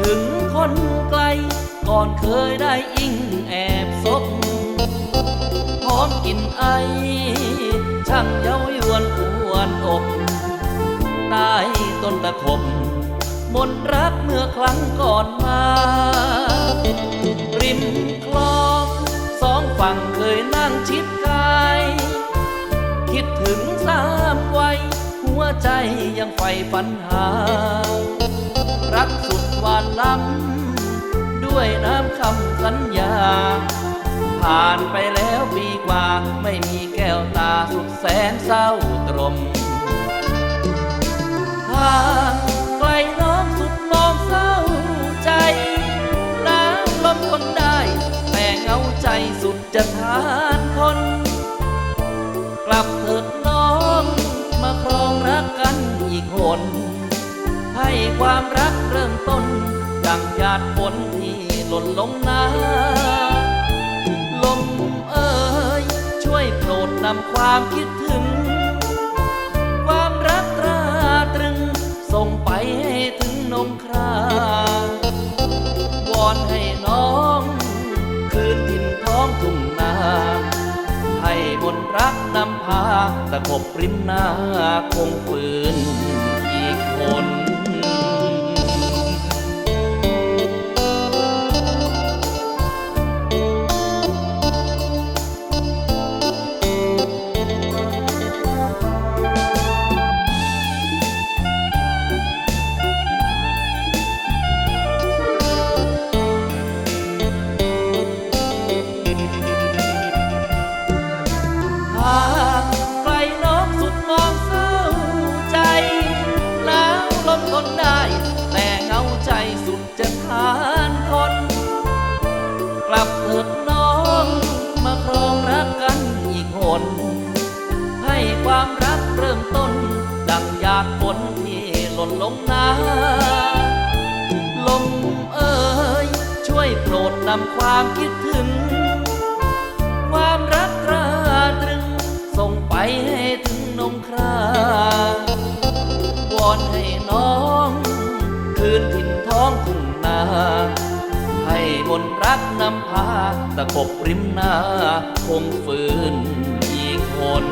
ถึงคนไกล ก่อนเคยได้อิงแอบซบหอมกลิ่นไอ ช่างเย้ายวนอวนอกใต้ต้นตะขบมนรักเมื่อครั้งก่อนมา ริมคลองสองฝั่งเคยนั่งชิดกาย คิดถึงสามวัยหัวใจยังใฝ่ฝันหา ล้ำด้วยน้ำคำสัญญา ผ่านไปแล้วปีกว่า ไม่มีแก้วตาสุดแสนเศร้าตรม ดฝนที่หล่นลงนาลมเอ่ยช่วยโปรดนำความคิดถึง ความรักตราตรึง ส่งไปให้ถึงนงคราวอนให้น้อง คืนถิ่นท้องทุ่งนาให้บนรักนำพาตะขบริมนาคงฝืนอีกคนาดฝนที่หล่นลงนาลมเอ่ยช่วยโปรดนำความคิดถึง ความรักตราตรึง ส่งไปให้ถึงนงคราวอนให้น้อง คืนถิ่นท้องทุ่งนา ให้มนรักนำพาตะกบริมนาคงฝืนอีกคน